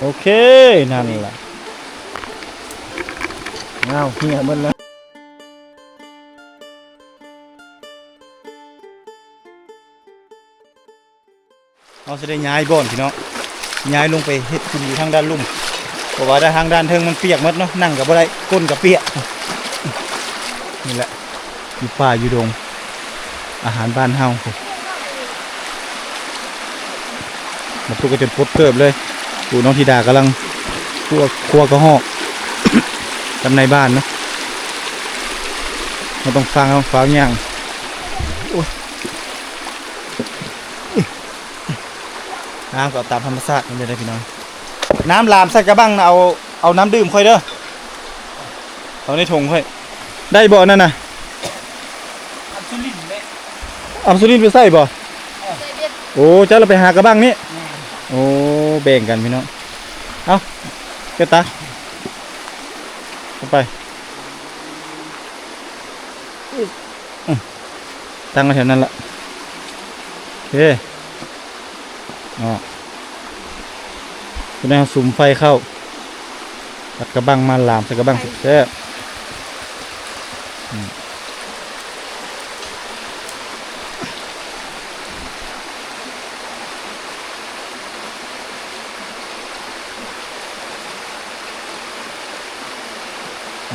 โอเค นั่นแหละเอาเฮียเบิ้ลแล้วเราจะได้ย้ายบ่อนพี่น้องย้ายลงไปเฮ็ดกินอยู่ทางด้านลุ่มเพราะว่าด้านทางด้านเทิงมันเปียกหมดเนาะนั่งกับอะไรก้นกับเปียกนี่แหละอยู่ป่าอยู่ดง อาหารบ้านเฮา มาตุกก็จนพดเกิบเลยดูน้องธิดากำลังครัวครัวกระหอกทำในบ้านเนาะเราต้องฟังต้องฟังอย่างโอ้ยน้ำก็เอาตามธรรมชาตินี่เลยนะพี่น้องน้ำลามใส่กระบังน่ะเอาเอาน้ำดื่มค่อยเด้อเอาในถุงค่อยได้บ่นั่นน่ะอันสุรินทร์แหละเอาสุรินทร์ไปใส่บ่โอ้เจ้าเราไปหากระบังนี่ โอ้แบ่งกันพี่น้องเอาเกตาเข้าไปตั้งไว้แถวนั้นละโอเคอ๋อคุณนายสุมไฟเข้าตัดกระบังมาลามใส่กระบังสุดแซ่บ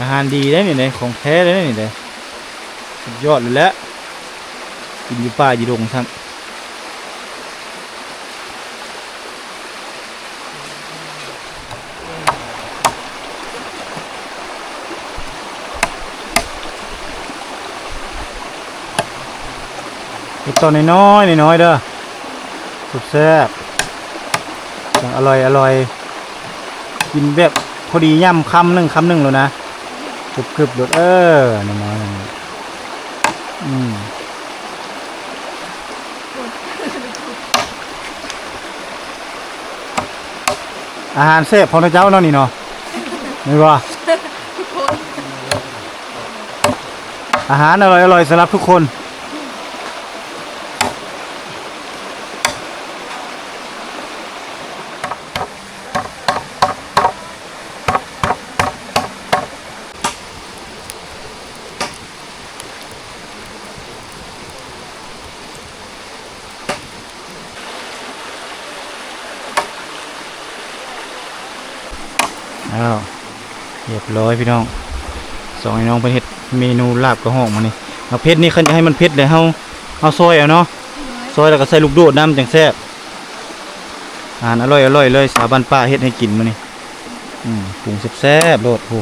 อาหารดีได้นี่เลยของแท้เลยนี่เลยสุดยอดเลยแหละกินอยู่ป่าอยู่ดงทั้งเห็ดตอนน้อยๆน้อยๆเด้อสุดแซ่บอร่อยอร่อยกินแบบพอดีย่ำคำหนึ่งคำหนึ่งแล้วนะ กรึบกรึบๆโดดเออน้อยๆอืมอาหารแซ่บของเจ้าเนาะนี่เนาะไม่ว่าอาหารอร่อยอร่อยๆสำหรับทุกคน อ้าวเรียบร้ อยพี่น้องสองไอ้น้องไปเฮ็ดเมนูลาบกระห้องมานี่เอาเผ็ดนี่คันจะให้มันเผ็ดเลยเฮาเอาซอยเอาเนาะซอยแล้วก็ใส่ลูกโดดน้ำจังแซ่บอาหารอร่อยอร่อยเลยสาบันป้าเฮ็ดให้กินมานี่อืมปรุงแซ่บๆโลดโอ้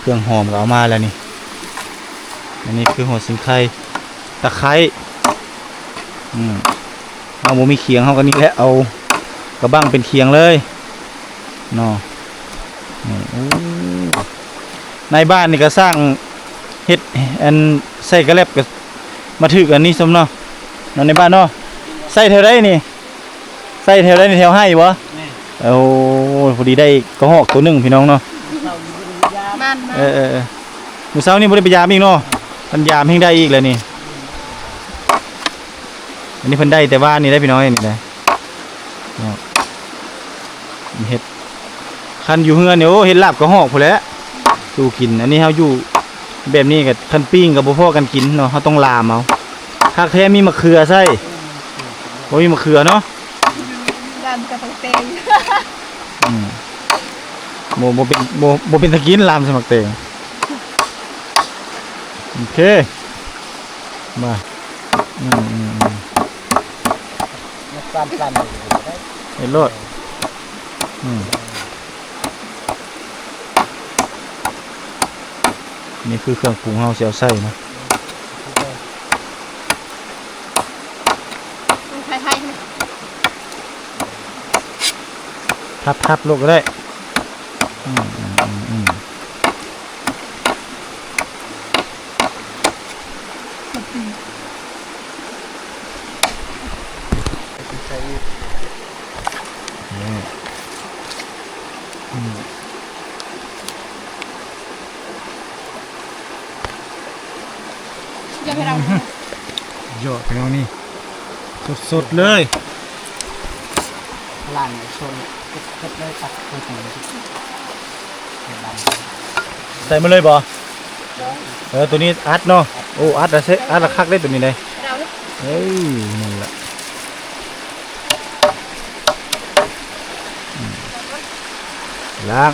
เครื่องหอมก็เอามาแล้วนี่ อันนี้คือหัวสิงไคตะไคร้อืมเอาหมูมีเคียงเฮากันนี่แหละเอากระบังเป็นเคียงเลยเนาะนี่โอ้ ในบ้านนี่ก็สร้างเฮ็ดอันใส่กระแลบก็มาถือกันนี่สมเนาะนอนในบ้านเนาะใส่แถวใดนี่ใส่แถวใดนี่แถวให้บ่นี่โอ้พอดีได้กระหอกตัวหนึงพี่น้องเนาะเราอยู่บริยามมันเออเออเออมื้อเช้านี่บ่ได้ไปยามอีกเนาะมันยามเฮงได้อีกแล้วนี่ อันนี้เพิ่นได้แต่ว่านี่ได้พี่น้อยนี่ได้เนาะเฮ็ดคันอยู่เฮือนเนี่ยโอ้เห็นลาบก็หอกพู้นแหล้ว ดูกิน อันนี้เฮาอยู่แบบนี้กับคันปิ้งกับบ่พอกันกินเนาะเฮาต้องลามเอาถ้าแท้มีมะเขือใส่บ่มีมะเขือเนาะดันกระตังเตงอืมบ่บ่เป็นบ่บ่เป็นตะกินลามสมักเตงโอเค มาอืมอืมอืมปลานปลานเห็นโลดอืม นี่คือเครื่องปรุงเฮาสิเอาใส่เนาะไทยไทยพับพับลงก็ได้อืมอืมอืมอืมนี่อืม ยังให้เรา ยอดไปน้องนี่ สดเลยโอ้ล่างชนเก็บเลยตัดตัวตรงนี้เก็บดำใส่มาเลยบ่เออตัวนี้อัดเนาะโอ้อัดละเซอัดละคักได้ตัวนี้เลยเฮ้ยนั่นแหละล้าง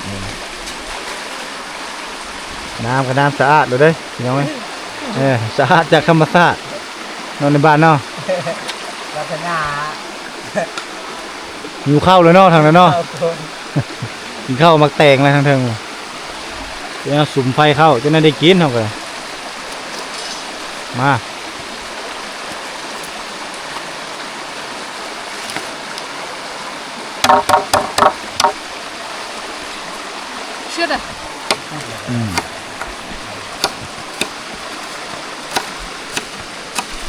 น้ำกับน้ำสะอาดเลยเด้ยพี่น้องเอ้ยเออสะอาดจากธรรมชาตินอนในบ้านเนาะ ลักษณะหิวข้าวเลยเนาะทางนั้นเนาะเอาคนกินข้าวมักแตงอะไรทางเทิงเดี๋ยวสุมไฟเข้าจะนั่นได้กินเท่ากันมาเชื่อเลยอืม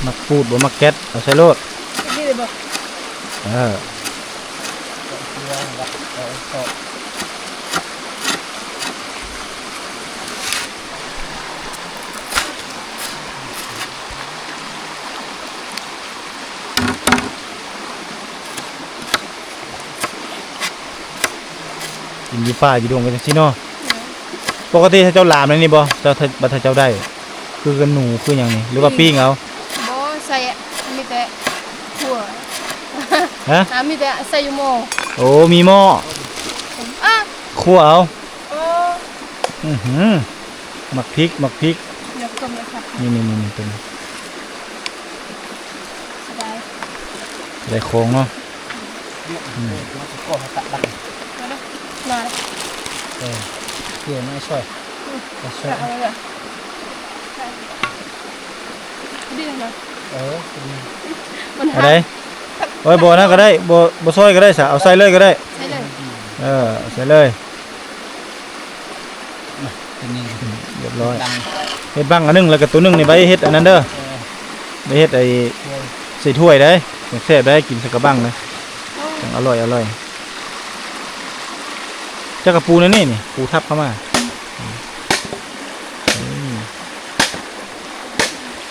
มักพูดบ่มักแก๊สเอาใส่โลดนี่ เลยบอกเออเชื่อแบบเออสดกินยี่ป่าอยู่ดวงกันจังซี่เนาะปกติถ้าเจ้าหลามนั่นนี่บ่เจ้าถ้าบัดถ้าเจ้าได้ คือกันหนูคือหยังนี่หรือว่าปิ้งเอา บอใส่มีแต่หัว ฮะน้ำมีแต่ใส่ยูโมโอ้มีหม้ออะคั่วเอาโอ้อือหือหมักพริกหมักพริกเดี๋ยวกลมเลยค่ะนี่นี่นี่นี่เป็นสบายไรโครงเนาะเนี่ยมันจะก่อตัดดังมาเลยมาเลยเออเกี่ยวไม่ช่วยจะช่วยเอาเลยดีนะเออเป็นมันอะไร โอ้ยบ่นะก็ได้บ่บ่ซอยก็ได้ซะเอาใส่เลยก็ได้ ใช่เลยเออใส่เลยเป็นนี่เรียบร้อยดังเฮ็ดบ้างอันหนึงแล้วก็ตัวหนึงนี่ไว้เฮ็ดอันนั้นเด้อเออไว้เฮ็ดไอ้ช่วยใส่ถ้วยได้แซ่บได้กินใส่กระบังนะจังอร่อยอร่อยเจ้ากระปูนั่นนี่นี่ปูทับเข้ามาอืม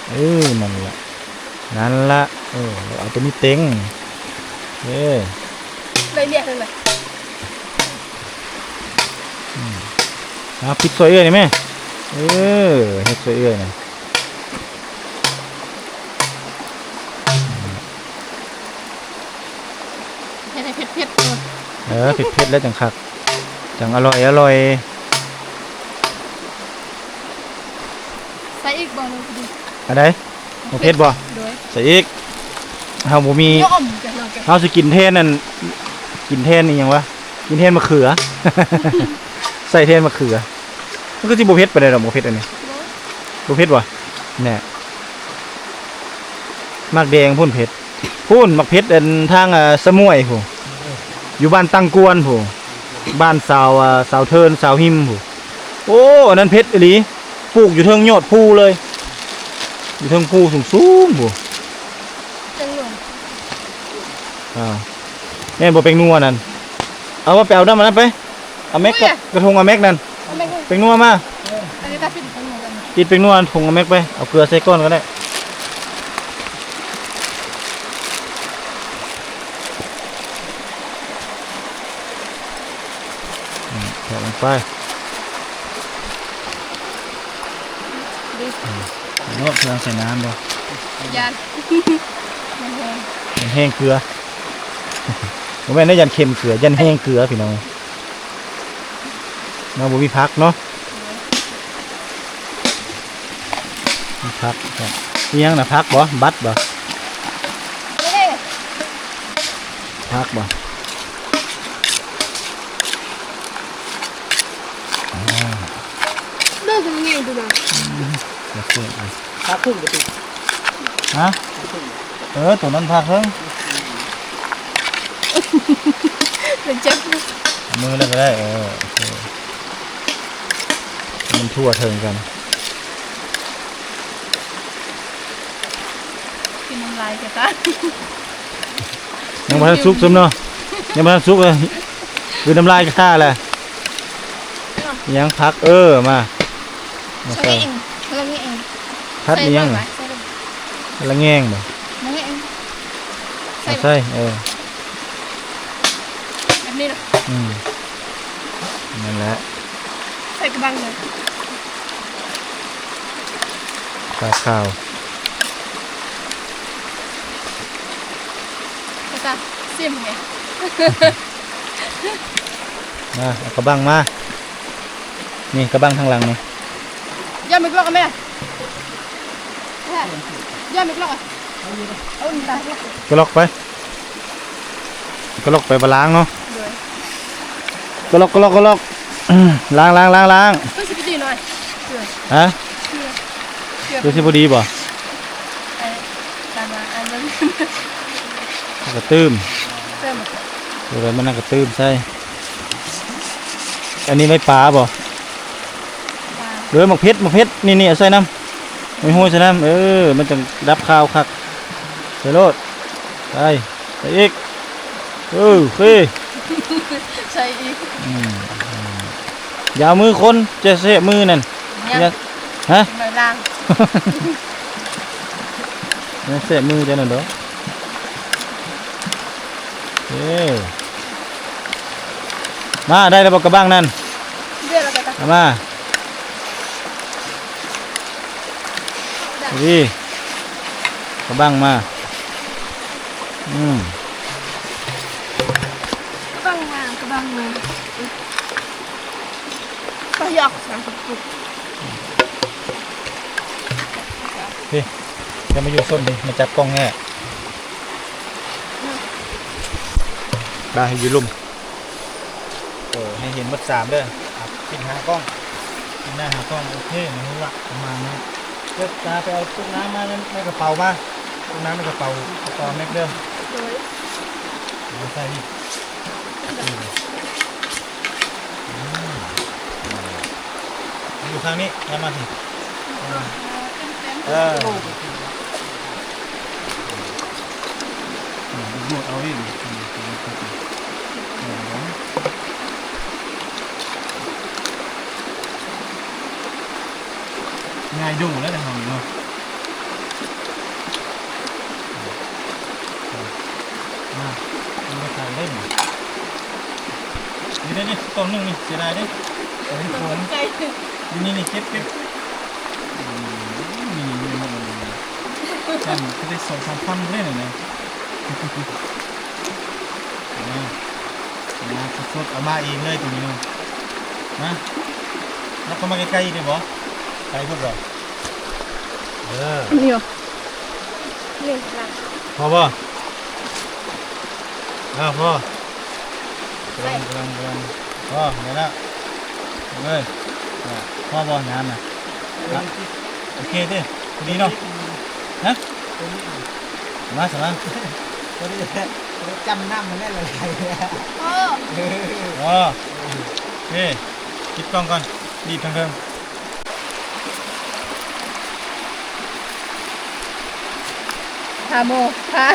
เออนั่นละนั่นละเออเอาตัวนี้เต็ง เอ้เลยเรียกเลยเอาปิดซอยเอื้อยนี่แม่เออเฮ็ดซอยเอื้อยนี่ให้ได้เผ็ดเผ็ดเลยเออเผ็ดๆแล้วจังคักจังอร่อยอร่อยใส่อีกบ่เลยดีอันใดบ่เผ็ดบ่ด้วยใส่อีกเฮาบ่มี ย่อมจะกันเฮาสิกินแทนนั่นกินแทนนี่ยังวะกินแทนมะเขือ ใส่แทนมะเขือ มันก็สิบ่เผ็ดปานใดดอกบ่เผ็ดอันนี้บ่เผ็ดบ่แน่มักแดงพุ่นเผ็ดพุ่นมักเผ็ดอันทางอ่าสมุยพุ่นอยู่บ้านตังกวนพุ่นบ้านสาวสาวเทินสาวหิมพุ่นโอ้อันนั้นเผ็ดอีหลีปลูกอยู่เทิงยอดภูเลย อยู่เทิงภูสูงๆพุ่น จังหวะ อ้าวแม่นบ่เป็นนัวนั่นเอาว่าไปเอาน้ำมันนั้นไปเอาแม็กกับกระทงเอาแม็กนั่นเอาไม่ให้เป็นนัวมาอันนี้ถ้าผิดกันหมดกันติดเป็นนัวถุงเอาแม็กไปเอาเกลือใส่ก้อนก็ได้อืมใส่ลงไปดีโน้ตเกลือใส่น้ำบ่ยานมันแห้งยันแห้งเกลือ ผมแม่นได้ยันเค็มเกลือยันแห้งเกลือพี่น้องมาบ่มีพักเนาะมีพักครับมีหยังนะพักบ่บัตรบ่ไม่ได้พักบ่เลิกกันไงดูนะเดี๋ยวเสิร์ฟเลยถ้าครึ่งก็ติดฮะเออตัวนั้นพักเพิ่ง เป็นเจ็บเอามือเลยก็ได้เออโอเคมันทั่วเทิงกันกินน้ำลายกันตายังบ่ทันสุกซุมเนาะยังบ่ทันสุกเลยคือน้ำลายก็ท่าแหละยังพักเออมามาใส่ใส่เองเราเงี้ยเองพัดนี่ยังใส่น่ะใส่เลยละแง่งบ่มาเงี้ยเองใส่เอาใส่เออ นั่นแหละใส่กระบังเลยปลาข้าวกระตาเสียมไงมาเอากระบังมา นี่กระบังข้างหลังนี่ย่ามิกล็อกกันไหมย่ามิกล็อกอะเอาหนึ่งตาเลยก็ล็อกไป ก็ล็อกไปบาล้างเนาะเลยก็ล็อกก็ล็อกก็ล็อกอืม ล้างล้างล้างล้างต้องสิบดีหน่อยเกลือฮะเกลือเกลือดูสิพอดีบ่ไอ้ตามมาอันนั้นกระตื้มเติมเดี๋ยวมันน่ากระตื้มใช่อันนี้ไม่ปลาบ่ปลาเรือหมกเพชรหมกเพชรนี่นี่เอาใส่น้ำไม่ห้วยใส่น้ำเออ มันจะรับข้าวคักใส่โลดใส่ใส่อีกเออโอเคใส่อีก อืมอืมอย่าเอามือคนจะเสะมือนั่นเนี่ยอย่าฮะหน่อยล่างอย่าเสะมือจะนั่นเด้อเอ้มาได้แล้วบอกกระบังนั่นเรียกแล้วก็ตาเอามาดีกระบังมา อืม จะมาอยู่ส้นดิมาจับกล้องแง่ได้ให้อยู่ลุ่มโอ้ให้เห็นหมดสามเด้ออะปิดหากล้องปิดหน้าหากล้องโอเคนะรู้ละประมาณนี้เดี๋ยวตาไปเอาตุ๊กน้ำมาในในกระเป๋ามาตุ๊กน้ำในกระเป๋ากระเป๋าแม็กเด้อโดยเอาใส่ดิอืมอยู่ทางนี้แล้วมาสิเออ ดูดเอาดิง่ายดูแล้วแต่ทำเนาะมาเอามาใส่ได้หมนี่ได้นี่ต้นหนึ่งนี่เสียดายดิเอาไปโคนนี่นี่นี่เก็บเก็บอืมนี่นี่นี่นี่จำก็ได้สองสามพันเลยนะเนี่ย มามาสดๆเอามาเองเลยตัวนี้นะมาแล้วเข้ามาใกล้ๆไดิบ่ใกล้พวกเราเออนี่เหรอนี่ล่างพอป่ะอ้าวพอกำลังกำลังกำลังพอเดี๋ยวละเอาเลยอะพอบ่งานน่ะโอเคดิดีเนาะฮะมาสมา ตัวนี้จำน้ำมันได้เลยโอ้อ๋อโอเคคิดกล้องก่อนดีบทางเทิงฮาโมฮา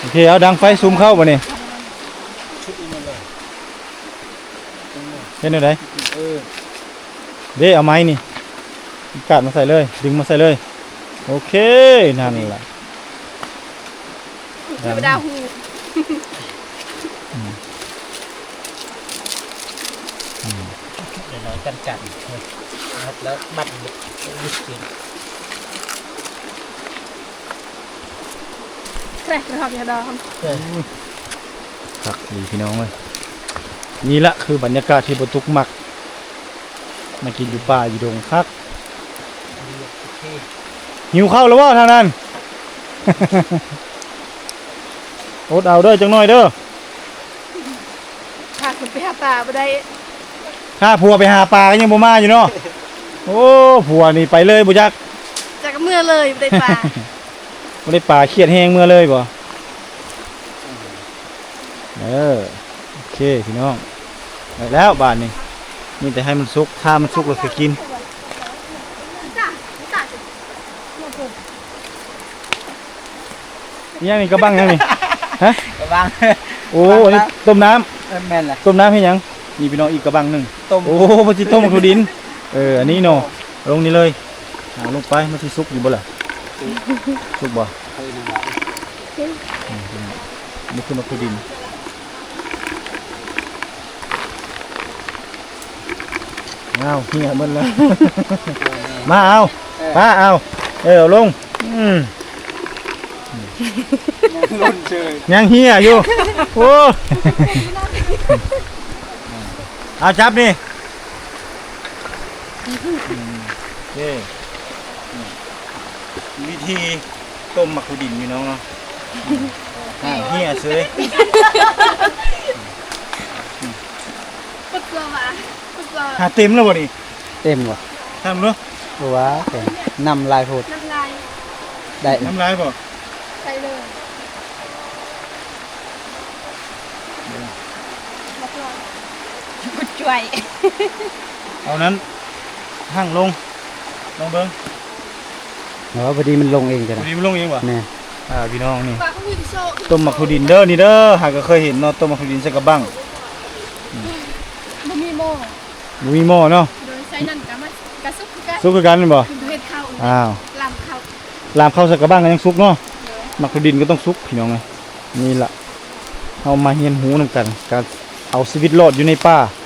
โอเคเอาดังไฟซูมเข้าป่ะนี่เห็นอะไรเออเด้เอาไม้นี่กาดมาใส่เลย ดึงมาใส่เลย โอเค นั่นแหละ เทวดาหูเดี๋ยวเราจันจันครับแล้วบัตรลิสต์ใช่เป็นหอกยาดองครับดีพี่น้องเลยนี่ละคือบรรยากาศที่บรทุกมัก มากินอยู่ป่าอยู่ดงคักโอเคหิวข้าวแล้วว่าทางนั้น อดเอาเด้อจังหน่อยเด้อพาคุณไปหาปลาไปได้ข้าผัวไปหาปลาก็ยังบ่มาอยู่เนาะโอ้ผัวนี่ไปเลยบุจักจากเมื่อเลยไปได้ปลาบ่ได้ปลาเครียดแห้งเมื่อเลยบ่เออโอเคพี่น้องไปแล้วบ้านนี้นี่แต่ให้มันสุกถ้ามันสุกเราจะกินจ้าจ้านี่ยังนี่กระบังยังนี่ กระบังโอ้อันนี้ต้มน้ำแม่นแหละต้มน้ำให้ยังมีพี่น้องอีกกระบังหนึ่งต้มโอ้มันสิต้มกระถั่ดิน เอออันนี้เนาะลงนี่เลยเอาลงไปมันที่ซุกอยู่บ่ล่ะซุกบ่นี่คือมันถั่ดินเอาเหี้ยมันแล้วมาเอามาเอาเออลงอืม รุ่นเชยยังเฮียอยู่ โอ้เอาจับนี่โอเควิธีต้มมักคุดินพี่น้องเนาะอ่าเฮียซื้อปึกเรามาปึกเราหาเต็มแล้วบ่นี่เต็มว่ะทำเนาะว้าเต็มนำลายโพดน้ำลายได้น้ำลายบ่ ใส่เลยรับรอง บุดจ่วย เอานั้นหั่งลง ลองเบิ้งเนาะพอดีมันลงเองจ้ะพอนะดีมันลงเองบ่แม่อ่าพี่น้องนี่ ปลาเขามีโซ่ต้มมักคุดินเด้อนี่เด้อหากก็เคยเห็นเนาะต้มมักคุดินใส่กระบังบ่มีโม่บ่มีหม้อเนาะโดยใส่นั่นกับมากระซุกคือกันสุกคือกันแม่นบ่คือเฮ็ดข้าวอ้าวลำข้าวลามเข้าใส่กระบังก็ยังสุกเนาะมักคุดินก็ต้องสุกพี่น้องไงนี่ล่ะเอามาเฮียนหูนํกันการเอาชีวิตรอดอยู่ในป่าเนาะ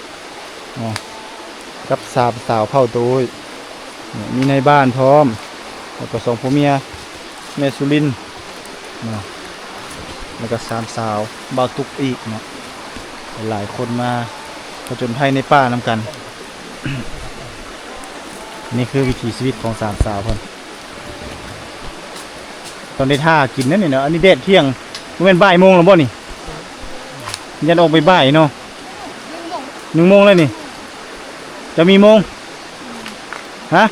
กับสาวสาวเผ่าตยเนี่ยมีในบ้านพร้อม แล้วก็สองผัวเมียแม่สุรินทร์เนะแล้วก็สามสาวบาตุกอีกเนาะหลายคนมาผจญภัยในป่านำกัน นี่คือวิถีชีวิตของสามสาวคนตอนได้ท่ากินนั่นนี่เนาะอันนี้เด็ดเที่ยงมันเป็นบ่ายโมงแล้วบ่นี่ยันออกไปบ่ายเนาะหนึ่งโมงแล้วนี่ จะมีโมงฮะ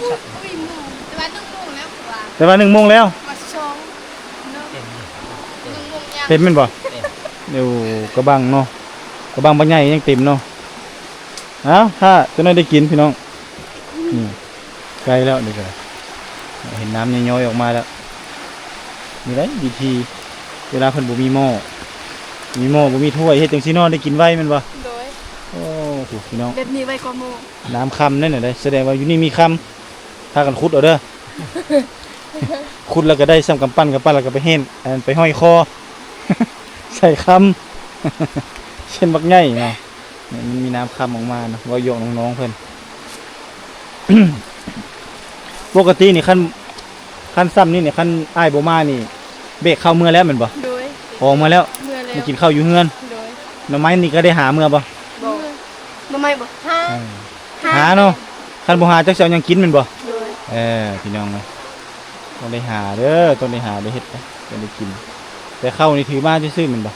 อุ้ยอุ้ยโม่แต่ว่านึ่งโม่แล้วกว่าแต่ว่าหนึ่งโมงแล้วกว่าสองเนาะหนึ่งโม่ยังเต็มแมันบ่เดี๋ยวกระบังเนาะกระบังบางใหญ่ยังเต็มเนาะเอ้าถ้าจะได้ได้กินพี่น้องนี่ใกล้แล้วนี่ก็เห็นน้ำย้อยๆออกมาแล้วนี่ไรวิธีเวลาเพิ่นบ่มีหม้อมีหม้อบ่มีถ้วยเฮ็ดจังซี่เนาะได้กินไว้แมันบ่โดยโอ้โหพี่น้อง แบบนี้ไว้ก็โม่น้ำคำนั่นน่ะได้แสดงว่าอยู่นี่มีคำพากันขุดเอาเด้อ ขุดแล้วก็ได้ซ้ำกำปั้นกำปั้นแล้วก็ไปเห็นอันนั้นไปห้อยคอ ใส่คำ เช่นบักใหญ่เนาะเนี่ยมันมีน้ำคำออกมาเนาะว่าโยกน้องๆเพิ่นปกตินี่ขั้นขั้นซ้ำนี่เนี่ยขั้นอ้ายบ่มานี่ เบรกเข้าเมื่อแล้วแมันบ่โดยออกมาแล้วเมื่อแล้วมากินข้าวอยู่เฮือนโดยหน่อไม้นี่ก็ได้หาเมื่อบ่ บ่บ่ไม่บ่ห้าหาเนาะขั้นบ่หาจักสิเอาหยังกินแมันบ่โดยเออพี่น้องนะต้องได้หาเด้อต้องได้หาได้เฮ็ดนะต้องได้กิน แต่ข้าวนี่ถือมาซื่อๆแมันบ่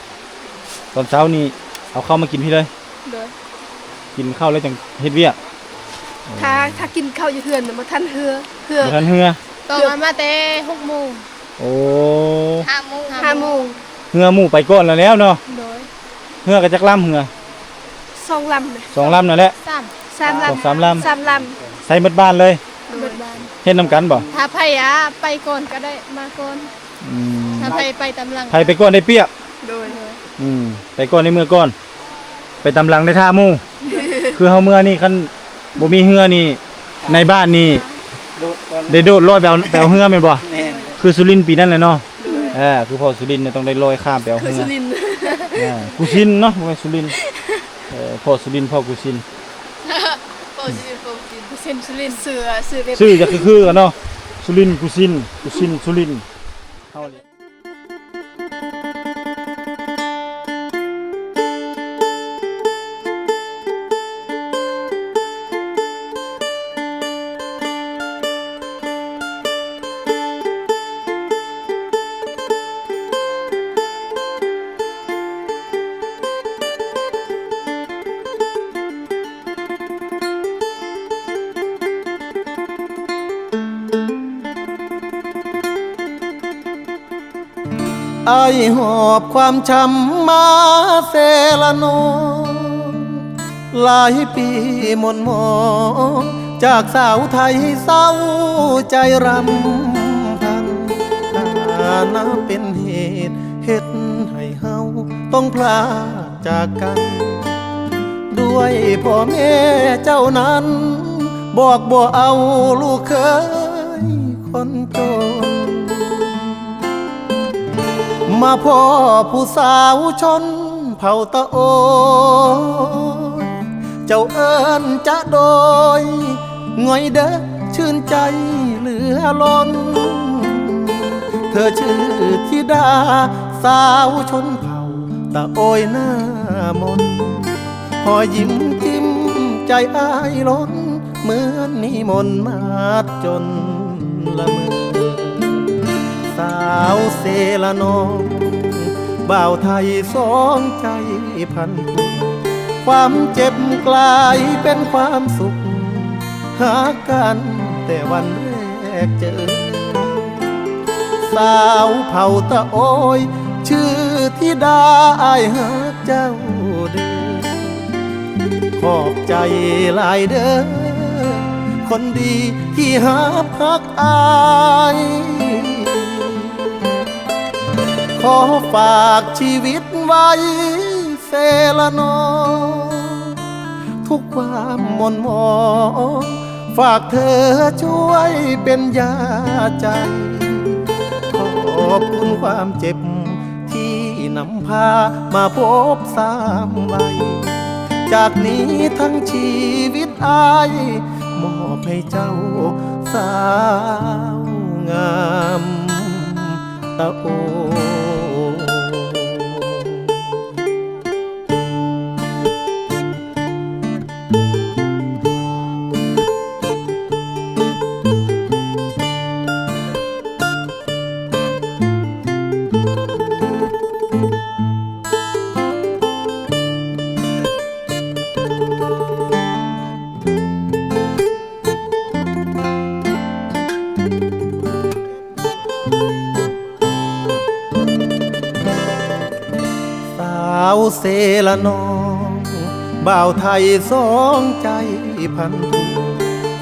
ตอนเช้านี่เอาข้าวมากินพี่เลยโดยกินข้าวแล้วจังเฮ็ดเวียกถ้าถ้ากินข้าวอยู่เฮือนน่ะบ่ทันเฮือเฮือบ่ทันเหือต้องมามาแต่6โมงโอ้5โมง5โมงเหือหมู่ไปก่อนแล้วแล้วเนาะโดยเหือก็จักลำเหือ สองลำน่ะสองลำนั่นแหละ สามสามลำสองสามลำ สามลใส่หมดบ้านเลยำโดยบ้านเฮ็ดนํกันบ่ถ้าไผอะไปก่อนก็ได้มาก่อนอืมถ้าไผไปตำลังใครไปก่อนได้เปรียบโดยโดยอืมไปก่อนในเมื่อก่อน ไปตำหลังได้ท่าหมู่ คือเฮาเมื่อนี่คันบ่มีเหือนี่ ในบ้านนี่ดูตอนได้โดดลอยไปเอาไปเอาเหือแม่นบ่ แม่นคือสุรินทร์ปีนั้นแหละเนาะเออคือพ่อสุรินทร์เนี่ยต้องได้ลอยข้ามไปเอาคือเหืสุอรินทร์เออกุชินเนาะบ่แม่นสุรินทร์เออ พ่อสุรินทร์พ่อกุชินโปรซินโปรซินเซนสุรินทร์เสือเสือเว็บ ชื่อจะคือคือกันเนาะสุรินทร์กุชินกุชินสุรินทร์เฮาเลย อายหอบความช้ำมาเซละนหลายปีหมนหมองจากสาวไทยเศร้าใจรำพันถ้านับเป็นเหตุเหตุให้เฮาต้องพลาจากกัน ด้วยพ่อแม่เจ้านั้น บอกบ่เอาลูกเคยคนจน มาพ่อผู้สาวชนเผ่าตะโอยเจ้าเอิญจะโดยง่อยเด้อชื่นใจเหลือล้น เธอชื่อธิดาสาวชนเผ่าตะโอยหน้ามนหอยยิ้มจิ้มใจอ้ายล้น เหมือนนิมนต์มาจนละเมอาวเซละนองบ่าวไทยสองใจพัน ความเจ็บกลายเป็นความสุข หากันแต่วันแรกเจอ สาวเผ่าตะโอยชื่อธิดาอายหาเจ้าเด้อขอบใจหลายเด้อคนดีที่หาพักอาย ขอฝากชีวิตไว้เซลนอ ทุกความมนมอ ฝากเธอช่วยเป็นยาใจ ขอบคุณความเจ็บที่นำพามาพบสามใบจากนี้ทั้งชีวิตอายมอบให้เจ้าสาวงามตะโอาวเซละนอง บ่าวไทยสองใจพันผูก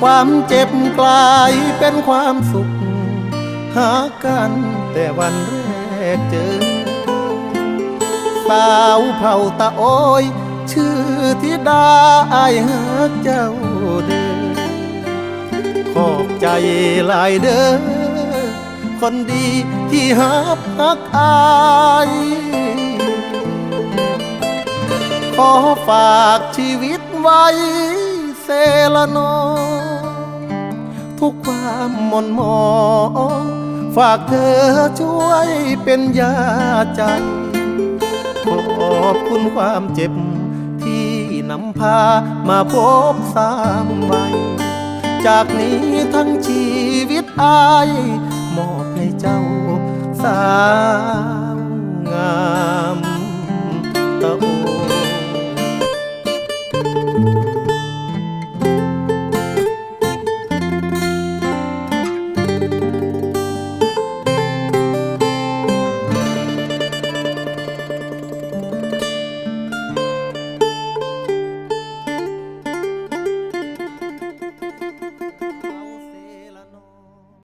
ความเจ็บกลายเป็นความสุข หากันแต่วันแรกเจอ สาวเผ่าตะโอยชื่อธิดาอายหาเจ้าเด้อขอบใจหลายเด้อคนดีที่หาพักอาย อฝากชีวิตไว้เซลนทุกความหม่นหมองฝากเธอช่วยเป็นยาใจ ขอบคุณความเจ็บที่นำพามาพบสามวัยจากนี้ทั้งชีวิตอายมอบให้เจ้าสามงามตะโอ